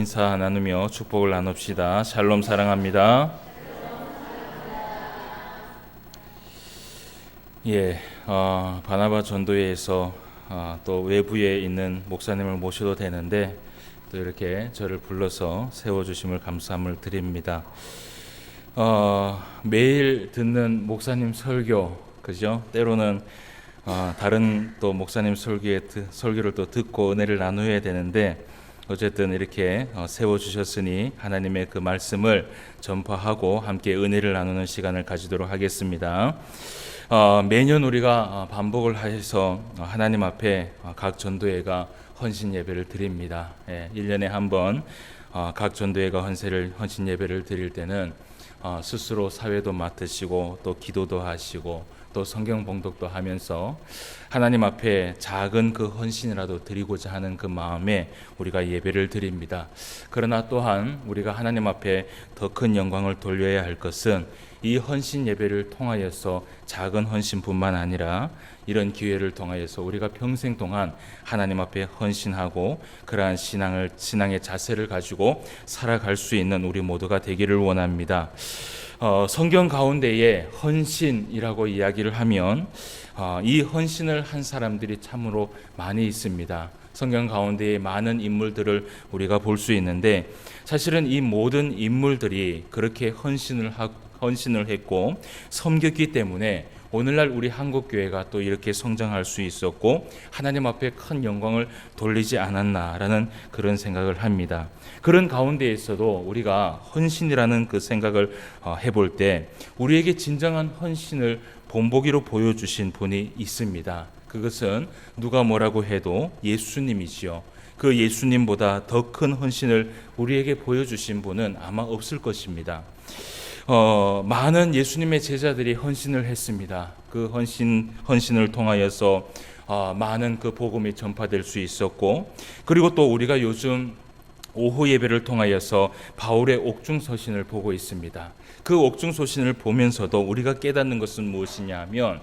인사 나누며 축복을 나눕시다. 샬롬 사랑합니다. 예, 어, 바나바 전도회에서 어, 또 외부에 있는 목사님을 모셔도 되는데 또 이렇게 저를 불러서 세워주심을 감사함을 드립니다. 어, 매일 듣는 목사님 설교, 그죠? 때로는 어, 다른 또 목사님 설교에 드- 설교를 또 듣고 은혜를 나누어야 되는데 어쨌든 이렇게 어, 세워 주셨으니 하나님의 그 말씀을 전파하고 함께 은혜를 나누는 시간을 가지도록 하겠습니다. 어, 매년 우리가 어, 반복을 해서 어, 하나님 앞에 어, 각 전도회가 헌신 예배를 드립니다. 예, 1년에 한번 어, 각 전도회가 헌세를 헌신 예배를 드릴 때는 어, 스스로 사회도 맡으시고 또 기도도 하시고 또 성경 봉독도 하면서 하나님 앞에 작은 그 헌신이라도 드리고자 하는 그 마음에 우리가 예배를 드립니다. 그러나 또한 우리가 하나님 앞에 더 큰 영광을 돌려야 할 것은 이 헌신 예배를 통하여서 작은 헌신뿐만 아니라 이런 기회를 통하여서 우리가 평생 동안 하나님 앞에 헌신하고 그러한 신앙을 신앙의 자세를 가지고 살아갈 수 있는 우리 모두가 되기를 원합니다. 어, 성경 가운데에 헌신이라고 이야기를 하면 어, 이 헌신을 한 사람들이 참으로 많이 있습니다. 성경 가운데에 많은 인물들을 우리가 볼 수 있는데 사실은 이 모든 인물들이 그렇게 헌신을 하, 헌신을 했고 섬겼기 때문에 오늘날 우리 한국 교회가 또 이렇게 성장할 수 있었고 하나님 앞에 큰 영광을 돌리지 않았나라는 그런 생각을 합니다. 그런 가운데에서도 우리가 헌신이라는 그 생각을 어, 해볼 때 우리에게 진정한 헌신을 본보기로 보여주신 분이 있습니다. 그것은 누가 뭐라고 해도 예수님이지요. 그 예수님보다 더 큰 헌신을 우리에게 보여주신 분은 아마 없을 것입니다. 어, 많은 예수님의 제자들이 헌신을 했습니다. 그 헌신 헌신을 통하여서 어, 많은 그 복음이 전파될 수 있었고 그리고 또 우리가 요즘 오후 예배를 통하여서 바울의 옥중 서신을 보고 있습니다. 그 옥중 서신을 보면서도 우리가 깨닫는 것은 무엇이냐 하면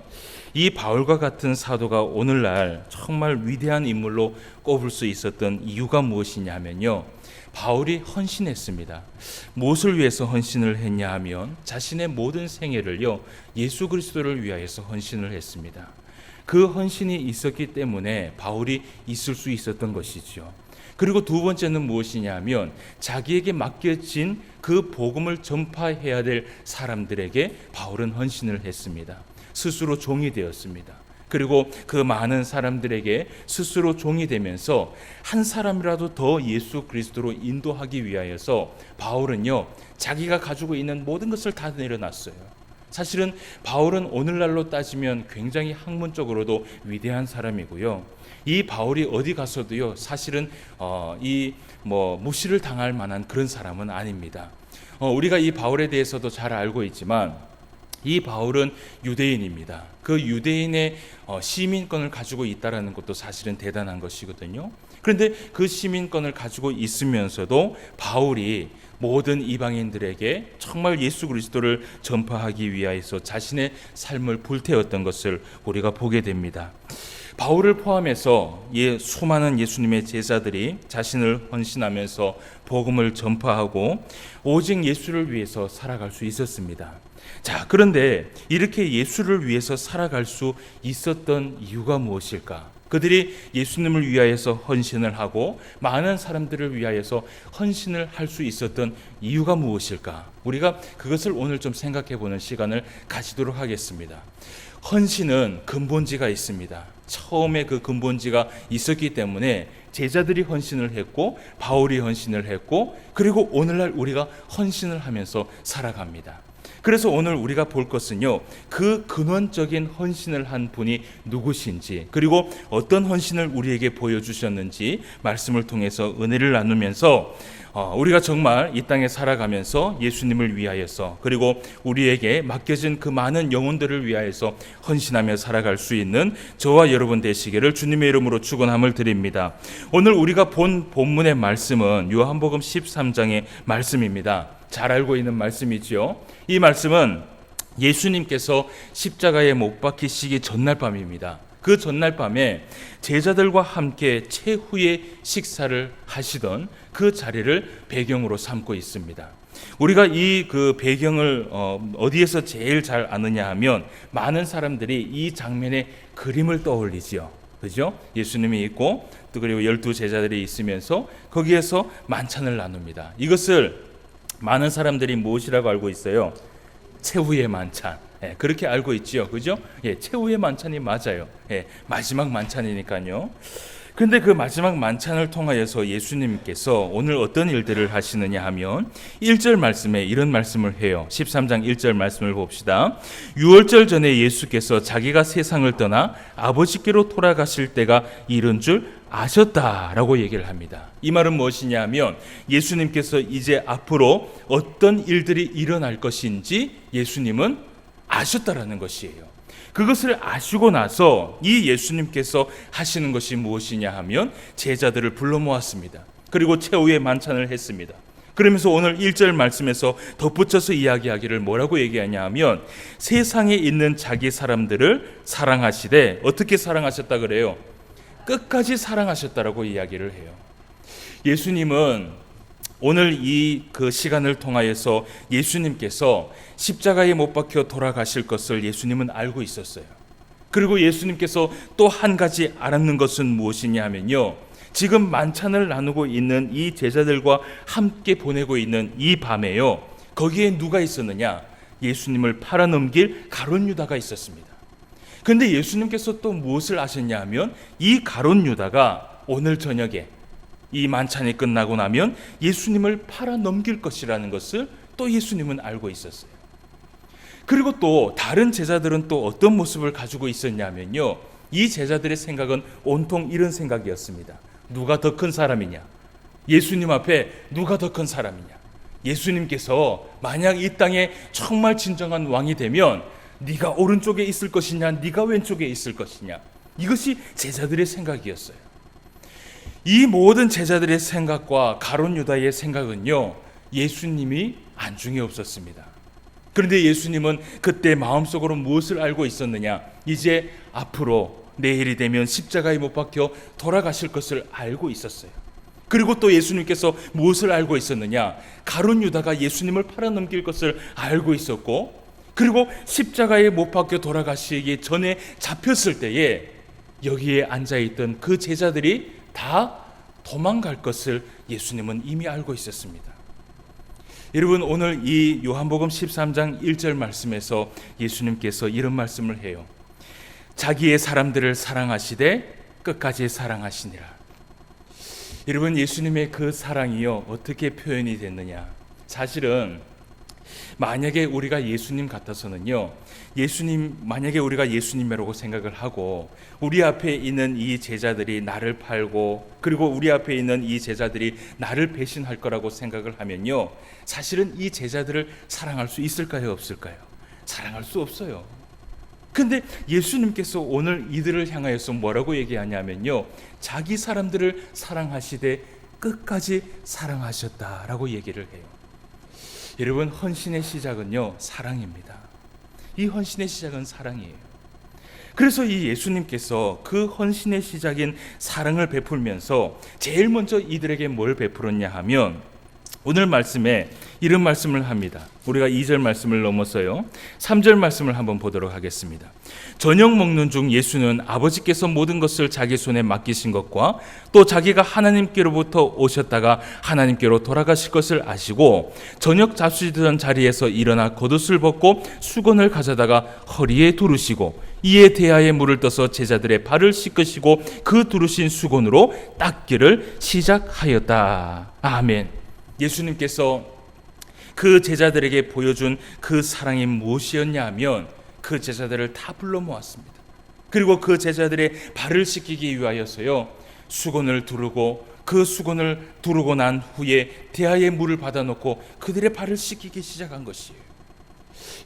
이 바울과 같은 사도가 오늘날 정말 위대한 인물로 꼽을 수 있었던 이유가 무엇이냐면요. 바울이 헌신했습니다. 무엇을 위해서 헌신을 했냐 하면 자신의 모든 생애를요. 예수 그리스도를 위하여서 헌신을 했습니다. 그 헌신이 있었기 때문에 바울이 있을 수 있었던 것이죠. 그리고 두 번째는 무엇이냐면 자기에게 맡겨진 그 복음을 전파해야 될 사람들에게 바울은 헌신을 했습니다. 스스로 종이 되었습니다. 그리고 그 많은 사람들에게 스스로 종이 되면서 한 사람이라도 더 예수 그리스도로 인도하기 위하여서 바울은요 자기가 가지고 있는 모든 것을 다 내려놨어요. 사실은 바울은 오늘날로 따지면 굉장히 학문적으로도 위대한 사람이고요. 이 바울이 어디 가서도요 사실은 어, 이뭐 무시를 당할 만한 그런 사람은 아닙니다. 어, 우리가 이 바울에 대해서도 잘 알고 있지만 이 바울은 유대인입니다. 그 유대인의 어, 시민권을 가지고 있다라는 것도 사실은 대단한 것이거든요. 그런데 그 시민권을 가지고 있으면서도 바울이 모든 이방인들에게 정말 예수 그리스도를 전파하기 위하여서 자신의 삶을 불태웠던 것을 우리가 보게 됩니다. 바울을 포함해서 예, 수많은 예수님의 제자들이 자신을 헌신하면서 복음을 전파하고 오직 예수를 위해서 살아갈 수 있었습니다. 자, 그런데 이렇게 예수를 위해서 살아갈 수 있었던 이유가 무엇일까? 그들이 예수님을 위하여서 헌신을 하고 많은 사람들을 위하여서 헌신을 할 수 있었던 이유가 무엇일까? 우리가 그것을 오늘 좀 생각해 보는 시간을 가지도록 하겠습니다. 헌신은 근본지가 있습니다. 처음에 그 근본지가 있었기 때문에 제자들이 헌신을 했고 바울이 헌신을 했고 그리고 오늘날 우리가 헌신을 하면서 살아갑니다. 그래서 오늘 우리가 볼 것은요, 그 근원적인 헌신을 한 분이 누구신지, 그리고 어떤 헌신을 우리에게 보여주셨는지 말씀을 통해서 은혜를 나누면서 어, 우리가 정말 이 땅에 살아가면서 예수님을 위하여서 그리고 우리에게 맡겨진 그 많은 영혼들을 위하여서 헌신하며 살아갈 수 있는 저와 여러분 되시기를 주님의 이름으로 축원함을 드립니다. 오늘 우리가 본 본문의 말씀은 요한복음 13장의 말씀입니다. 잘 알고 있는 말씀이지요. 이 말씀은 예수님께서 십자가에 못 박히시기 전날 밤입니다. 그 전날 밤에 제자들과 함께 최후의 식사를 하시던 그 자리를 배경으로 삼고 있습니다. 우리가 이 그 배경을 어, 어디에서 제일 잘 아느냐 하면 많은 사람들이 이 장면의 그림을 떠올리지요. 그죠? 예수님이 있고 또 그리고 열두 제자들이 있으면서 거기에서 만찬을 나눕니다. 이것을 많은 사람들이 무엇이라고 알고 있어요? 최후의 만찬. 예, 그렇게 알고 있지요. 그죠? 예, 최후의 만찬이 맞아요. 예, 마지막 만찬이니까요. 근데 그 마지막 만찬을 통하여서 예수님께서 오늘 어떤 일들을 하시느냐 하면 1절 말씀에 이런 말씀을 해요. 13장 1절 말씀을 봅시다. 6월절 전에 예수께서 자기가 세상을 떠나 아버지께로 돌아가실 때가 이른 줄 아셨다라고 얘기를 합니다. 이 말은 무엇이냐 하면 예수님께서 이제 앞으로 어떤 일들이 일어날 것인지 예수님은 아셨다라는 것이에요. 그것을 아시고 나서 이 예수님께서 하시는 것이 무엇이냐 하면 제자들을 불러 모았습니다. 그리고 최후의 만찬을 했습니다. 그러면서 오늘 1절 말씀에서 덧붙여서 이야기하기를 뭐라고 얘기하냐 하면 세상에 있는 자기 사람들을 사랑하시되 어떻게 사랑하셨다 그래요? 끝까지 사랑하셨다라고 이야기를 해요. 예수님은 오늘 이 그 시간을 통하여서 예수님께서 십자가에 못 박혀 돌아가실 것을 예수님은 알고 있었어요. 그리고 예수님께서 또 한 가지 알았는 것은 무엇이냐 하면요. 지금 만찬을 나누고 있는 이 제자들과 함께 보내고 있는 이 밤에요. 거기에 누가 있었느냐? 예수님을 팔아넘길 가론 유다가 있었습니다. 근데 예수님께서 또 무엇을 아셨냐 하면 이 가론 유다가 오늘 저녁에 이 만찬이 끝나고 나면 예수님을 팔아 넘길 것이라는 것을 또 예수님은 알고 있었어요. 그리고 또 다른 제자들은 또 어떤 모습을 가지고 있었냐면요. 이 제자들의 생각은 온통 이런 생각이었습니다. 누가 더 큰 사람이냐? 예수님 앞에 누가 더 큰 사람이냐? 예수님께서 만약 이 땅에 정말 진정한 왕이 되면 네가 오른쪽에 있을 것이냐, 네가 왼쪽에 있을 것이냐. 이것이 제자들의 생각이었어요. 이 모든 제자들의 생각과 가론 유다의 생각은요, 예수님이 안중에 없었습니다. 그런데 예수님은 그때 마음속으로 무엇을 알고 있었느냐? 이제 앞으로 내일이 되면 십자가에 못 박혀 돌아가실 것을 알고 있었어요. 그리고 또 예수님께서 무엇을 알고 있었느냐? 가론 유다가 예수님을 팔아넘길 것을 알고 있었고, 그리고 십자가에 못 박혀 돌아가시기 전에 잡혔을 때에 여기에 앉아 있던 그 제자들이 다 도망갈 것을 예수님은 이미 알고 있었습니다. 여러분 오늘 이 요한복음 13장 1절 말씀에서 예수님께서 이런 말씀을 해요. 자기의 사람들을 사랑하시되 끝까지 사랑하시니라. 여러분 예수님의 그 사랑이요 어떻게 표현이 됐느냐? 사실은 만약에 우리가 예수님 같아서는요, 예수님, 만약에 우리가 예수님이라고 생각을 하고, 우리 앞에 있는 이 제자들이 나를 팔고, 그리고 우리 앞에 있는 이 제자들이 나를 배신할 거라고 생각을 하면요, 사실은 이 제자들을 사랑할 수 있을까요, 없을까요? 사랑할 수 없어요. 근데 예수님께서 오늘 이들을 향하여서 뭐라고 얘기하냐면요, 자기 사람들을 사랑하시되 끝까지 사랑하셨다라고 얘기를 해요. 여러분 헌신의 시작은요 사랑입니다. 이 헌신의 시작은 사랑이에요. 그래서 이 예수님께서 그 헌신의 시작인 사랑을 베풀면서 제일 먼저 이들에게 뭘 베풀었냐 하면 오늘 말씀에 이런 말씀을 합니다. 우리가 2절 말씀을 넘어서요. 3절 말씀을 한번 보도록 하겠습니다. 저녁 먹는 중 예수는 아버지께서 모든 것을 자기 손에 맡기신 것과 또 자기가 하나님께로부터 오셨다가 하나님께로 돌아가실 것을 아시고 저녁 잡수시던 자리에서 일어나 겉옷을 벗고 수건을 가져다가 허리에 두르시고 이에 대하에 물을 떠서 제자들의 발을 씻으시고 그 두르신 수건으로 닦기를 시작하였다. 아멘. 예수님께서 그 제자들에게 보여준 그 사랑이 무엇이었냐 하면 그 제자들을 다 불러 모았습니다. 그리고 그 제자들의 발을 씻기기 위하여서요. 수건을 두르고 그 수건을 두르고 난 후에 대하에 물을 받아 놓고 그들의 발을 씻기기 시작한 것이에요.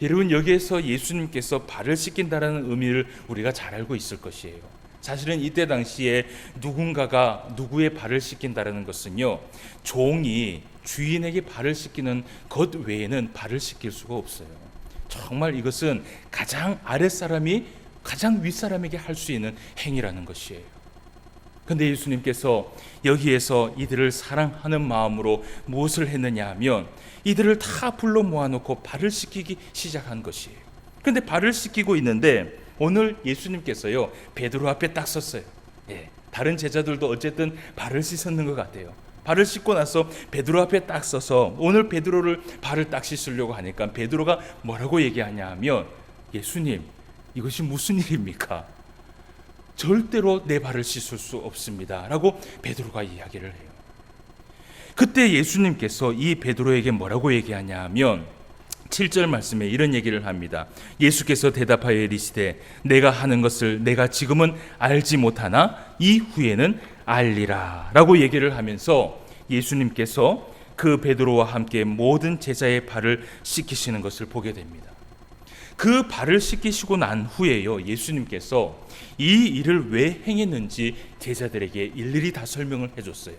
여러분 여기에서 예수님께서 발을 씻긴다라는 의미를 우리가 잘 알고 있을 것이에요. 사실은 이때 당시에 누군가가 누구의 발을 씻긴다라는 것은요. 종이 주인에게 발을 씻기는 것 외에는 발을 씻길 수가 없어요. 정말 이것은 가장 아랫사람이 가장 윗사람에게 할 수 있는 행위라는 것이에요. 근데 예수님께서 여기에서 이들을 사랑하는 마음으로 무엇을 했느냐 하면 이들을 다 불러 모아놓고 발을 씻기기 시작한 것이에요. 근데 발을 씻기고 있는데 오늘 예수님께서요 베드로 앞에 딱 섰어요. 예, 다른 제자들도 어쨌든 발을 씻었는 것 같아요. 발을 씻고 나서 베드로 앞에 딱 서서 오늘 베드로를 발을 딱 씻으려고 하니까 베드로가 뭐라고 얘기하냐 하면 예수님 이것이 무슨 일입니까? 절대로 내 발을 씻을 수 없습니다라고 베드로가 이야기를 해요. 그때 예수님께서 이 베드로에게 뭐라고 얘기하냐 하면 7절 말씀에 이런 얘기를 합니다. 예수께서 대답하여 이르시되 내가 하는 것을 내가 지금은 알지 못하나 이후에는 알리라라고 얘기를 하면서 예수님께서 그 베드로와 함께 모든 제자의 발을 씻기시는 것을 보게 됩니다. 그 발을 씻기시고 난 후에요. 예수님께서 이 일을 왜 행했는지 제자들에게 일일이 다 설명을 해 줬어요.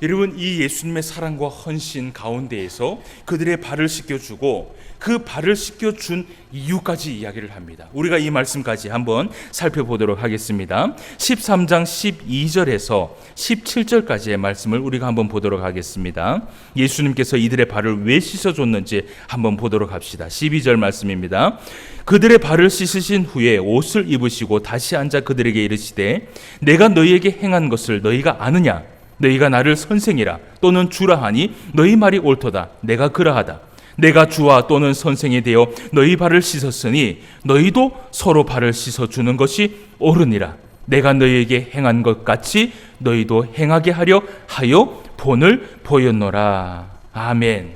여러분 이 예수님의 사랑과 헌신 가운데에서 그들의 발을 씻겨주고 그 발을 씻겨준 이유까지 이야기를 합니다. 우리가 이 말씀까지 한번 살펴보도록 하겠습니다. 13장 12절에서 17절까지의 말씀을 우리가 한번 보도록 하겠습니다. 예수님께서 이들의 발을 왜 씻어줬는지 한번 보도록 합시다. 12절 말씀입니다. 그들의 발을 씻으신 후에 옷을 입으시고 다시 앉아 그들에게 이르시되 내가 너희에게 행한 것을 너희가 아느냐? 너희가 나를 선생이라 또는 주라 하니 너희 말이 옳도다. 내가 그러하다. 내가 주와 또는 선생이 되어 너희 발을 씻었으니 너희도 서로 발을 씻어 주는 것이 옳으니라. 내가 너희에게 행한 것 같이 너희도 행하게 하려 하여 본을 보였노라. 아멘.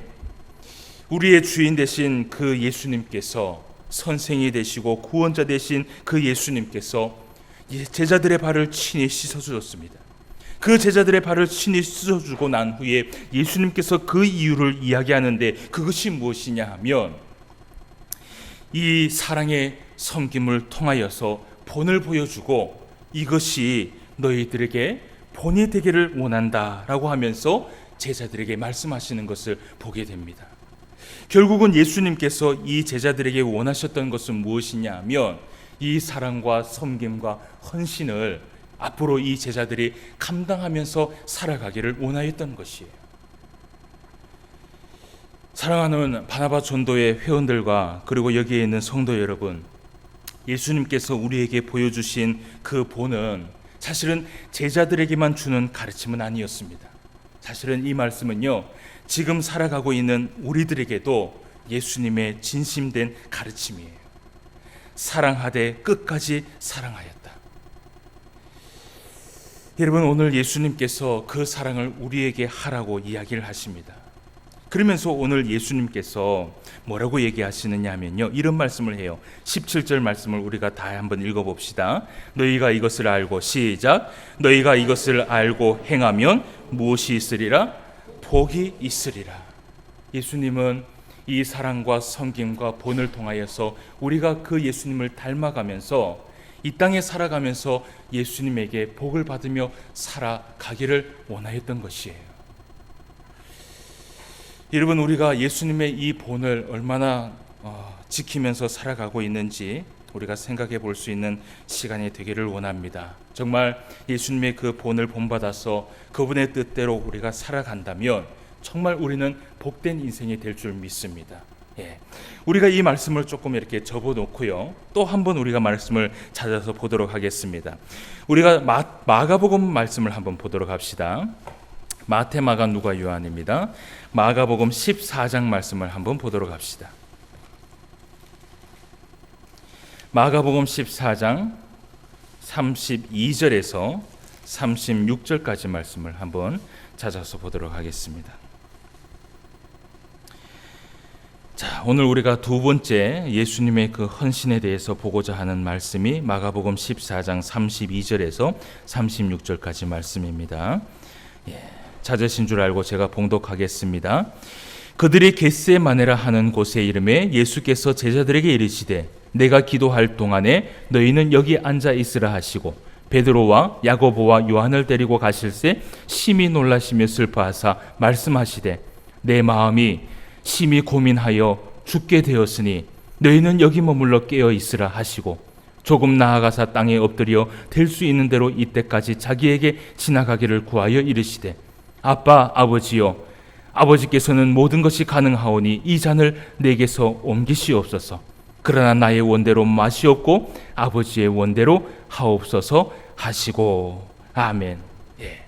우리의 주인 되신 그 예수님께서 선생이 되시고 구원자 되신 그 예수님께서 제자들의 발을 친히 씻어 주셨습니다. 그 제자들의 발을 친히 씻어주고 난 후에 예수님께서 그 이유를 이야기하는데 그것이 무엇이냐 하면 이 사랑의 섬김을 통하여서 본을 보여주고 이것이 너희들에게 본이 되기를 원한다라고 하면서 제자들에게 말씀하시는 것을 보게 됩니다. 결국은 예수님께서 이 제자들에게 원하셨던 것은 무엇이냐 하면 이 사랑과 섬김과 헌신을 앞으로 이 제자들이 감당하면서 살아가기를 원하였던 것이에요. 사랑하는 바나바 전도의 회원들과 그리고 여기에 있는 성도 여러분, 예수님께서 우리에게 보여주신 그 본은 사실은 제자들에게만 주는 가르침은 아니었습니다. 사실은 이 말씀은요, 지금 살아가고 있는 우리들에게도 예수님의 진심된 가르침이에요. 사랑하되 끝까지 사랑하였다. 여러분 오늘 예수님께서 그 사랑을 우리에게 하라고 이야기를 하십니다. 그러면서 오늘 예수님께서 뭐라고 얘기하시느냐 하면요. 이런 말씀을 해요. 17절 말씀을 우리가 다 한번 읽어 봅시다. 너희가 이것을 알고 시작. 너희가 이것을 알고 행하면 무엇이 있으리라? 복이 있으리라. 예수님은 이 사랑과 섬김과 본을 통하여서 우리가 그 예수님을 닮아가면서 이 땅에 살아가면서 예수님에게 복을 받으며 살아가기를 원하였던 것이에요. 여러분 우리가 예수님의 이 본을 얼마나 어, 지키면서 살아가고 있는지 우리가 생각해 볼 수 있는 시간이 되기를 원합니다. 정말 예수님의 그 본을 본받아서 그분의 뜻대로 우리가 살아간다면 정말 우리는 복된 인생이 될 줄 믿습니다. 예. 우리가 이 말씀을 조금 이렇게 접어 놓고요. 또 한 번 우리가 말씀을 찾아서 보도록 하겠습니다. 우리가 마, 마가복음 말씀을 한번 보도록 합시다. 마태, 마가, 누가, 요한입니다. 마가복음 14장 말씀을 한번 보도록 합시다. 마가복음 14장 32절에서 36절까지 말씀을 한번 찾아서 보도록 하겠습니다. 자, 오늘 우리가 두 번째 예수님의 그 헌신에 대해서 보고자 하는 말씀이 마가복음 14장 32절에서 36절까지 말씀입니다. 예, 찾으신 줄 알고 제가 봉독하겠습니다. 그들이 겟세마네라 하는 곳에 이름에 예수께서 제자들에게 이르시되 내가 기도할 동안에 너희는 여기 앉아 있으라 하시고 베드로와 야고보와 요한을 데리고 가실새 심히 놀라시며 슬퍼하사 말씀하시되 내 마음이 심히 고민하여 죽게 되었으니 너희는 여기 머물러 깨어 있으라 하시고 조금 나아가사 땅에 엎드려 될 수 있는 대로 이때까지 자기에게 지나가기를 구하여 이르시되 아빠 아버지여 아버지께서는 모든 것이 가능하오니 이 잔을 내게서 옮기시옵소서 그러나 나의 원대로 마시옵고 아버지의 원대로 하옵소서 하시고 아멘. 예.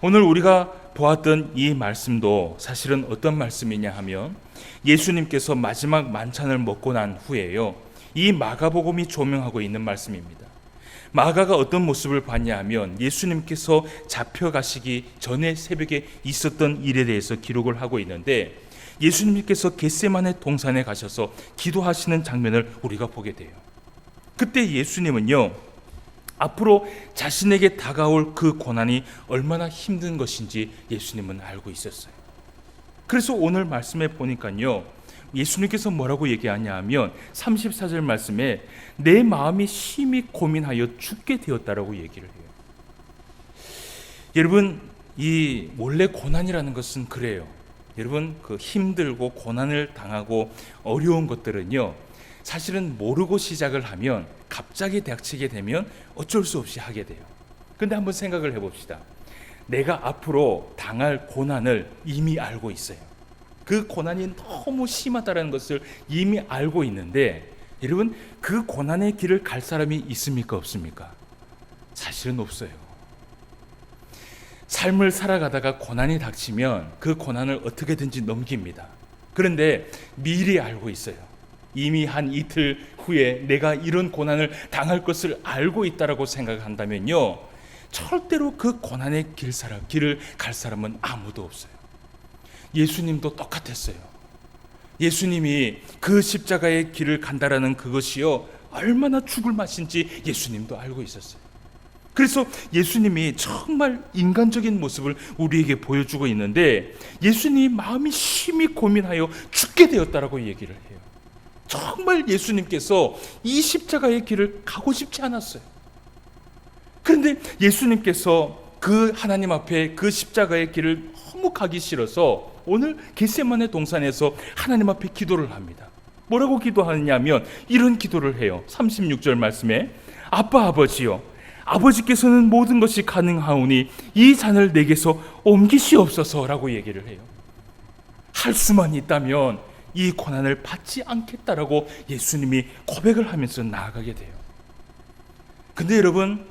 오늘 우리가 보았던 이 말씀도 사실은 어떤 말씀이냐 하면 예수님께서 마지막 만찬을 먹고 난 후에요. 이 마가복음이 조명하고 있는 말씀입니다. 마가가 어떤 모습을 봤냐 하면 예수님께서 잡혀가시기 전에 새벽에 있었던 일에 대해서 기록을 하고 있는데 예수님께서 겟세만의 동산에 가셔서 기도하시는 장면을 우리가 보게 돼요. 그때 예수님은요. 앞으로 자신에게 다가올 그 고난이 얼마나 힘든 것인지 예수님은 알고 있었어요. 그래서 오늘 말씀에 보니까요. 예수님께서 뭐라고 얘기하냐 하면 34절 말씀에 내 마음이 심히 고민하여 죽게 되었다라고 얘기를 해요. 여러분 이 원래 고난이라는 것은 그래요. 여러분 그 힘들고 고난을 당하고 어려운 것들은요. 사실은 모르고 시작을 하면 갑자기 닥치게 되면 어쩔 수 없이 하게 돼요. 근데 한번 생각을 해 봅시다. 내가 앞으로 당할 고난을 이미 알고 있어요. 그 고난이 너무 심하다는 것을 이미 알고 있는데 여러분 그 고난의 길을 갈 사람이 있습니까 없습니까? 사실은 없어요. 삶을 살아가다가 고난이 닥치면 그 고난을 어떻게든지 넘깁니다. 그런데 미리 알고 있어요. 이미 한 이틀 후에 내가 이런 고난을 당할 것을 알고 있다라고 생각한다면요. 절대로 그 고난의 길 사람, 길을 갈 사람은 아무도 없어요. 예수님도 똑같았어요. 예수님이 그 십자가의 길을 간다라는 그것이요 얼마나 죽을 맛인지 예수님도 알고 있었어요. 그래서 예수님이 정말 인간적인 모습을 우리에게 보여주고 있는데 예수님이 마음이 심히 고민하여 죽게 되었다라고 얘기를 해요. 정말 예수님께서 이 십자가의 길을 가고 싶지 않았어요. 그런데 예수님께서 그 하나님 앞에 그 십자가의 길을 너무 가기 싫어서 오늘 겟세만의 동산에서 하나님 앞에 기도를 합니다. 뭐라고 기도하느냐면 이런 기도를 해요. 36절 말씀에 아빠 아버지요 아버지께서는 모든 것이 가능하오니 이 잔을 내게서 옮기시옵소서라고 얘기를 해요. 할 수만 있다면 이 고난을 받지 않겠다라고 예수님이 고백을 하면서 나아가게 돼요. 근데 여러분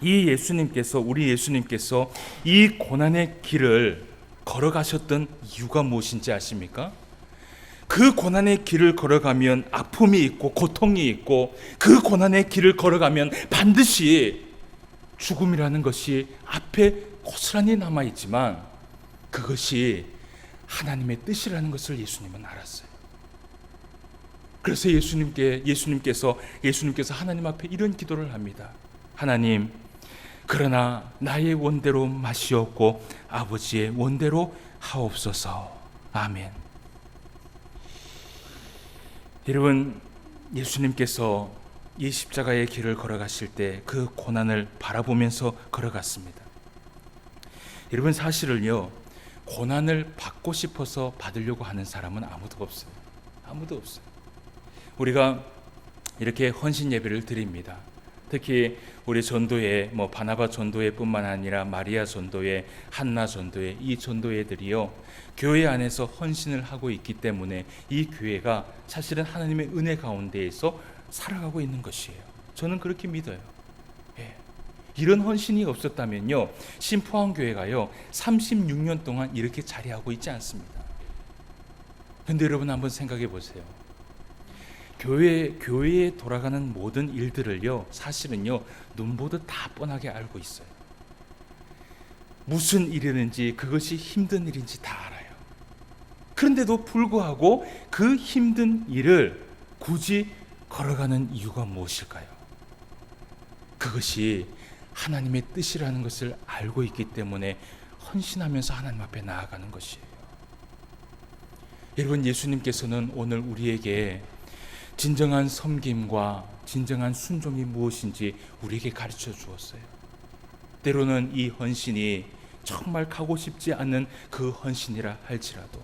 이 예수님께서 우리 예수님께서 이 고난의 길을 걸어가셨던 이유가 무엇인지 아십니까? 그 고난의 길을 걸어가면 아픔이 있고 고통이 있고 그 고난의 길을 걸어가면 반드시 죽음이라는 것이 앞에 고스란히 남아 있지만 그것이 하나님의 뜻이라는 것을 예수님은 알았어요. 그래서 예수님께 예수님께서 예수님께서 하나님 앞에 이런 기도를 합니다. 하나님 그러나 나의 원대로 마시옵고 아버지의 원대로 하옵소서. 아멘. 여러분 예수님께서 이 십자가의 길을 걸어가실 때 그 고난을 바라보면서 걸어갔습니다. 여러분 사실은요 고난을 받고 싶어서 받으려고 하는 사람은 아무도 없어요. 아무도 없어요. 우리가 이렇게 헌신 예배를 드립니다. 특히 우리 전도회 뭐 바나바 전도회뿐만 아니라 마리아 전도회, 한나 전도회 이 전도회들이요 교회 안에서 헌신을 하고 있기 때문에 이 교회가 사실은 하나님의 은혜 가운데에서 살아가고 있는 것이에요. 저는 그렇게 믿어요. 예. 이런 헌신이 없었다면요 신포한 교회가요 36년 동안 이렇게 자리하고 있지 않습니다. 근데 여러분 한번 생각해 보세요. 교회 교회에 돌아가는 모든 일들을요 사실은요 눈보듯 다 뻔하게 알고 있어요. 무슨 일이든지 그것이 힘든 일인지 다 알아요. 그런데도 불구하고 그 힘든 일을 굳이 걸어가는 이유가 무엇일까요? 그것이 하나님의 뜻이라는 것을 알고 있기 때문에 헌신하면서 하나님 앞에 나아가는 것이에요. 여러분 예수님께서는 오늘 우리에게 진정한 섬김과 진정한 순종이 무엇인지 우리에게 가르쳐 주었어요. 때로는 이 헌신이 정말 가고 싶지 않는 그 헌신이라 할지라도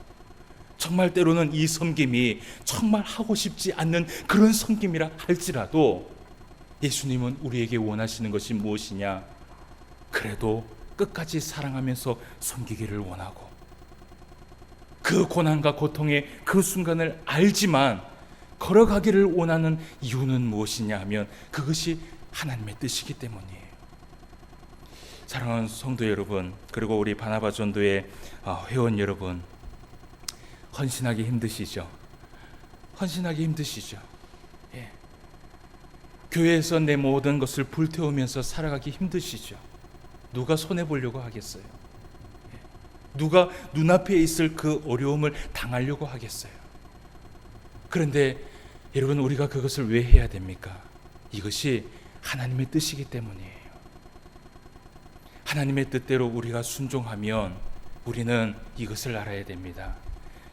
정말 때로는 이 섬김이 정말 하고 싶지 않는 그런 섬김이라 할지라도 예수님은 우리에게 원하시는 것이 무엇이냐? 그래도 끝까지 사랑하면서 섬기기를 원하고 그 고난과 고통의 그 순간을 알지만 걸어가기를 원하는 이유는 무엇이냐 하면 그것이 하나님의 뜻이기 때문이에요. 사랑하는 성도 여러분, 그리고 우리 바나바 전도의 아, 회원 여러분, 헌신하기 힘드시죠? 헌신하기 힘드시죠? 예. 교회에서 내 모든 것을 불태우면서 살아가기 힘드시죠? 누가 손해 보려고 하겠어요? 예. 누가 눈앞에 있을 그 어려움을 당하려고 하겠어요? 그런데 여러분 우리가 그것을 왜 해야 됩니까? 이것이 하나님의 뜻이기 때문이에요. 하나님의 뜻대로 우리가 순종하면 우리는 이것을 알아야 됩니다.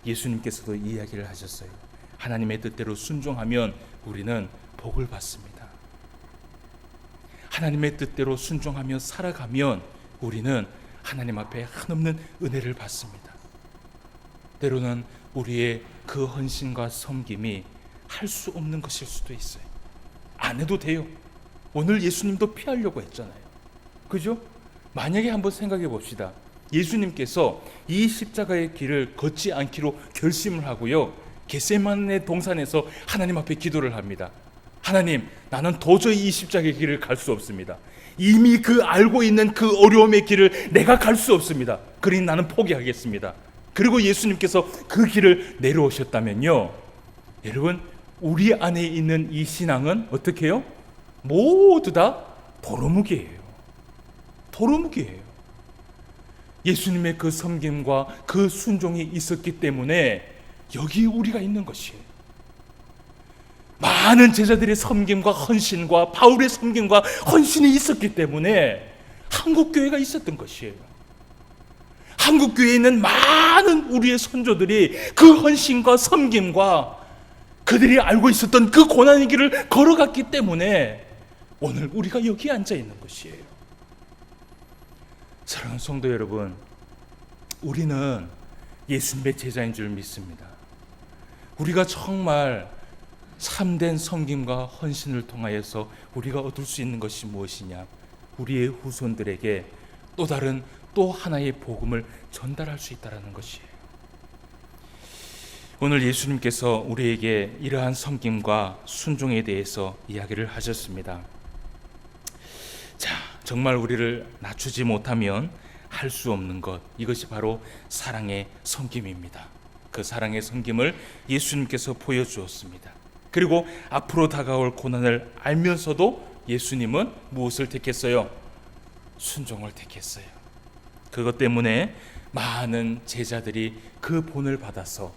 예수님께서도 이야기를 하셨어요. 하나님의 뜻대로 순종하면 우리는 복을 받습니다. 하나님의 뜻대로 순종하며 살아가면 우리는 하나님 앞에 한없는 은혜를 받습니다. 때로는 우리의 그 헌신과 섬김이 할 수 없는 것일 수도 있어요. 안 해도 돼요. 오늘 예수님도 피하려고 했잖아요. 그죠? 만약에 한번 생각해 봅시다. 예수님께서 이 십자가의 길을 걷지 않기로 결심을 하고요. 겟세만의 동산에서 하나님 앞에 기도를 합니다. 하나님, 나는 도저히 이 십자가의 길을 갈 수 없습니다. 이미 그 알고 있는 그 어려움의 길을 내가 갈 수 없습니다. 그러니 나는 포기하겠습니다. 그리고 예수님께서 그 길을 내려오셨다면요. 여러분, 우리 안에 있는 이 신앙은 어떻게 해요? 모두 다 도루묵이에요. 도루묵이에요. 예수님의 그 섬김과 그 순종이 있었기 때문에 여기 우리가 있는 것이에요. 많은 제자들의 섬김과 헌신과 바울의 섬김과 헌신이 있었기 때문에 한국 교회가 있었던 것이에요. 한국 교회에 있는 많은 우리의 선조들이 그 헌신과 섬김과 그들이 알고 있었던 그 고난의 길을 걸어갔기 때문에 오늘 우리가 여기 앉아 있는 것이에요. 사랑하는 성도 여러분, 우리는 예수님의 제자인 줄 믿습니다. 우리가 정말 참된 섬김과 헌신을 통하여서 우리가 얻을 수 있는 것이 무엇이냐? 우리의 후손들에게 또 다른 또 하나의 복음을 전달할 수 있다라는 것이에요. 오늘 예수님께서 우리에게 이러한 섬김과 순종에 대해서 이야기를 하셨습니다. 자, 정말 우리를 낮추지 못하면 할 수 없는 것 이것이 바로 사랑의 섬김입니다. 그 사랑의 섬김을 예수님께서 보여주었습니다. 그리고 앞으로 다가올 고난을 알면서도 예수님은 무엇을 택했어요? 순종을 택했어요. 그것 때문에 많은 제자들이 그 본을 받아서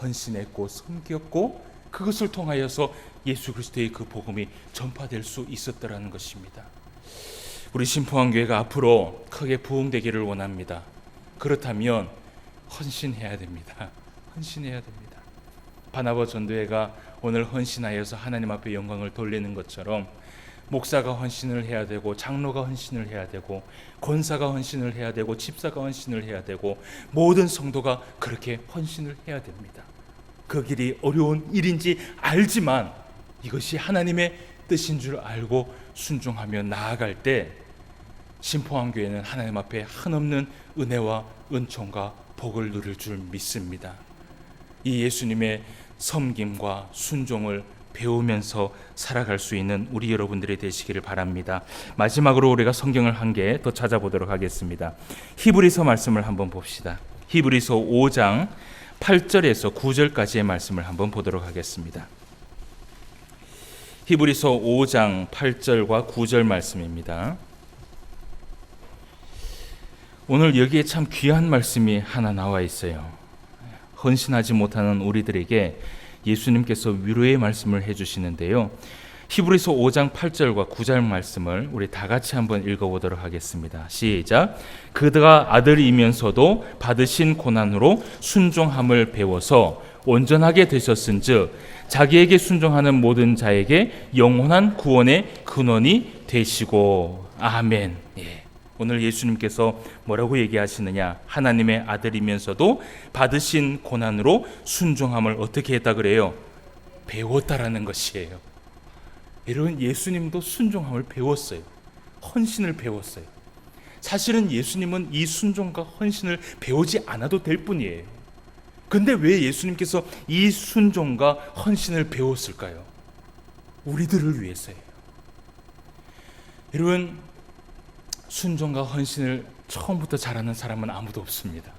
헌신했고 섬겼고 그것을 통하여서 예수 그리스도의 그 복음이 전파될 수 있었더라는 것입니다. 우리 신포항 교회가 앞으로 크게 부흥되기를 원합니다. 그렇다면 헌신해야 됩니다. 헌신해야 됩니다. 바나바 전도회가 오늘 헌신하여서 하나님 앞에 영광을 돌리는 것처럼 목사가 헌신을 해야 되고 장로가 헌신을 해야 되고 권사가 헌신을 해야 되고 집사가 헌신을 해야 되고 모든 성도가 그렇게 헌신을 해야 됩니다. 그 길이 어려운 일인지 알지만 이것이 하나님의 뜻인 줄 알고 순종하며 나아갈 때 신포한 교회는 하나님 앞에 한없는 은혜와 은총과 복을 누릴 줄 믿습니다. 이 예수님의 섬김과 순종을 배우면서 살아갈 수 있는 우리 여러분들이 되시기를 바랍니다. 마지막으로 우리가 성경을 한 개 더 찾아보도록 하겠습니다. 히브리서 말씀을 한번 봅시다. 히브리서 5장 8절에서 9절까지의 말씀을 한번 보도록 하겠습니다. 히브리서 5장 8절과 9절 말씀입니다. 오늘 여기에 참 귀한 말씀이 하나 나와 있어요. 헌신하지 못하는 우리들에게 예수님께서 위로의 말씀을 해주시는데요. 히브리서 5장 8절과 9절 말씀을 우리 다 같이 한번 읽어보도록 하겠습니다. 시작. 그가 아들이면서도 받으신 고난으로 순종함을 배워서 온전하게 되셨은즉 자기에게 순종하는 모든 자에게 영원한 구원의 근원이 되시고 아멘. 예. 오늘 예수님께서 뭐라고 얘기하시느냐? 하나님의 아들이면서도 받으신 고난으로 순종함을 어떻게 했다 그래요? 배웠다라는 것이에요. 여러분 예수님도 순종함을 배웠어요. 헌신을 배웠어요. 사실은 예수님은 이 순종과 헌신을 배우지 않아도 될 뿐이에요. 근데 왜 예수님께서 이 순종과 헌신을 배웠을까요? 우리들을 위해서예요. 여러분 순종과 헌신을 처음부터 잘하는 사람은 아무도 없습니다.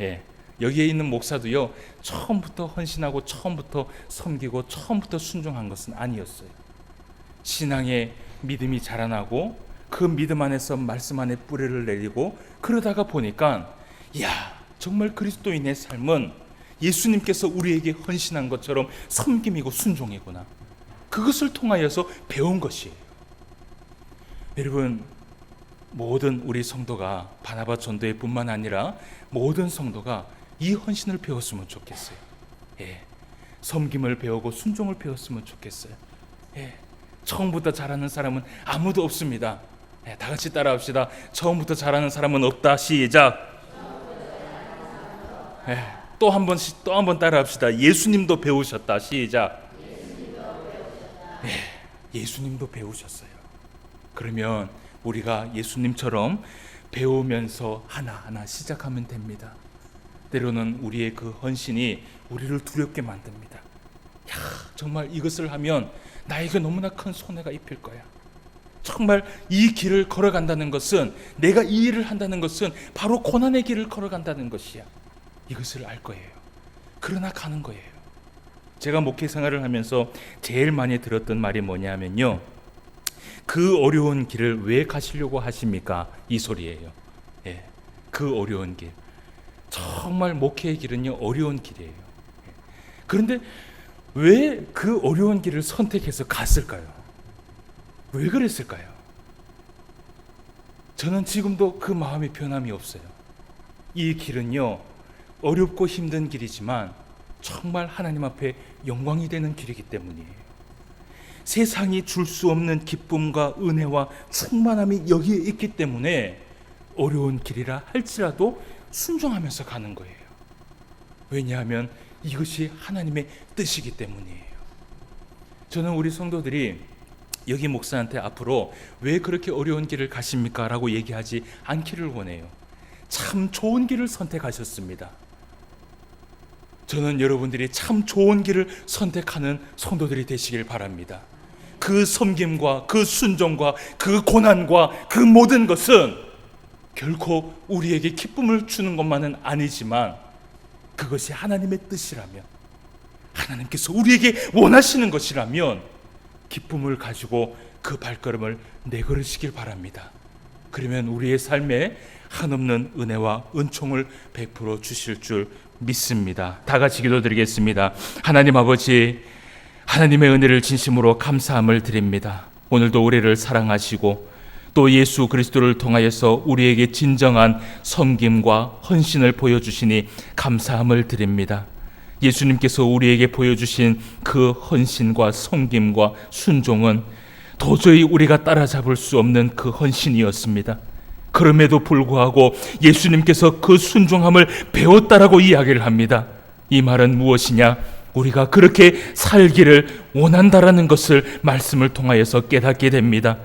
예. 여기에 있는 목사도요. 처음부터 헌신하고 처음부터 섬기고 처음부터 순종한 것은 아니었어요. 신앙의 믿음이 자라나고 그 믿음 안에서 말씀 안에 뿌리를 내리고 그러다가 보니까 야 정말 그리스도인의 삶은 예수님께서 우리에게 헌신한 것처럼 섬김이고 순종이구나. 그것을 통하여서 배운 것이에요. 여러분 모든 우리 성도가 바나바 전도회뿐만 아니라 모든 성도가 이 헌신을 배웠으면 좋겠어요. 예. 섬김을 배우고 순종을 배웠으면 좋겠어요. 예. 처음부터 잘하는 사람은 아무도 없습니다. 예, 다 같이 따라합시다. 처음부터 잘하는 사람은 없다. 시작. 예, 또 한 번씩 또한 번 따라합시다. 예수님도 배우셨다. 시작. 예, 예수님도 배우셨어요. 그러면 우리가 예수님처럼 배우면서 하나하나 시작하면 됩니다. 때로는 우리의 그 헌신이 우리를 두렵게 만듭니다. 야, 정말 이것을 하면 나에게 너무나 큰 손해가 입힐 거야. 정말 이 길을 걸어간다는 것은 내가 이 일을 한다는 것은 바로 고난의 길을 걸어간다는 것이야. 이것을 알 거예요. 그러나 가는 거예요. 제가 목회 생활을 하면서 제일 많이 들었던 말이 뭐냐면요. 그 어려운 길을 왜 가시려고 하십니까? 이 소리예요. 예. 그 어려운 길. 정말 목회의 길은요, 어려운 길이에요. 예. 그런데 왜 그 어려운 길을 선택해서 갔을까요? 왜 그랬을까요? 저는 지금도 그 마음의 변함이 없어요. 이 길은요, 어렵고 힘든 길이지만 정말 하나님 앞에 영광이 되는 길이기 때문이에요. 세상이 줄 수 없는 기쁨과 은혜와 충만함이 여기에 있기 때문에 어려운 길이라 할지라도 순종하면서 가는 거예요. 왜냐하면 이것이 하나님의 뜻이기 때문이에요. 저는 우리 성도들이 여기 목사한테 앞으로 왜 그렇게 어려운 길을 가십니까? 라고 얘기하지 않기를 원해요. 참 좋은 길을 선택하셨습니다. 저는 여러분들이 참 좋은 길을 선택하는 성도들이 되시길 바랍니다. 그 섬김과 그 순종과 그 고난과 그 모든 것은 결코 우리에게 기쁨을 주는 것만은 아니지만 그것이 하나님의 뜻이라면 하나님께서 우리에게 원하시는 것이라면 기쁨을 가지고 그 발걸음을 내걸으시길 바랍니다. 그러면 우리의 삶에 한없는 은혜와 은총을 베풀어 주실 줄 믿습니다. 다 같이 기도드리겠습니다. 하나님 아버지, 하나님의 은혜를 진심으로 감사함을 드립니다. 오늘도 우리를 사랑하시고 또 예수 그리스도를 통하여서 우리에게 진정한 섬김과 헌신을 보여주시니 감사함을 드립니다. 예수님께서 우리에게 보여주신 그 헌신과 섬김과 순종은 도저히 우리가 따라잡을 수 없는 그 헌신이었습니다. 그럼에도 불구하고 예수님께서 그 순종함을 배웠다라고 이야기를 합니다. 이 말은 무엇이냐? 우리가 그렇게 살기를 원한다라는 것을 말씀을 통하여서 깨닫게 됩니다.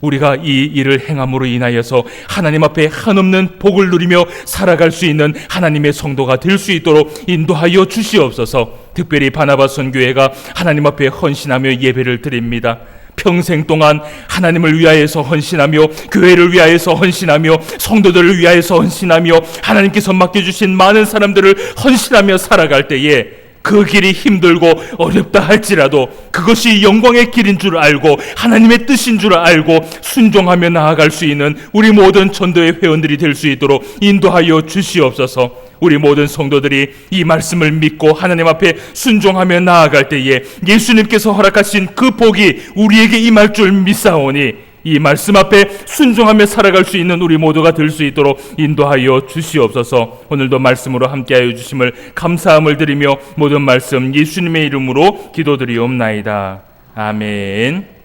우리가 이 일을 행함으로 인하여서 하나님 앞에 한없는 복을 누리며 살아갈 수 있는 하나님의 성도가 될 수 있도록 인도하여 주시옵소서. 특별히 바나바 선교회가 하나님 앞에 헌신하며 예배를 드립니다. 평생 동안 하나님을 위하여서 헌신하며 교회를 위하여서 헌신하며 성도들을 위하여서 헌신하며 하나님께서 맡겨주신 많은 사람들을 헌신하며 살아갈 때에 그 길이 힘들고 어렵다 할지라도 그것이 영광의 길인 줄 알고 하나님의 뜻인 줄 알고 순종하며 나아갈 수 있는 우리 모든 전도의 회원들이 될 수 있도록 인도하여 주시옵소서. 우리 모든 성도들이 이 말씀을 믿고 하나님 앞에 순종하며 나아갈 때에 예수님께서 허락하신 그 복이 우리에게 임할 줄 믿사오니 이 말씀 앞에 순종하며 살아갈 수 있는 우리 모두가 될 수 있도록 인도하여 주시옵소서. 오늘도 말씀으로 함께하여 주심을 감사함을 드리며 모든 말씀 예수님의 이름으로 기도드리옵나이다. 아멘.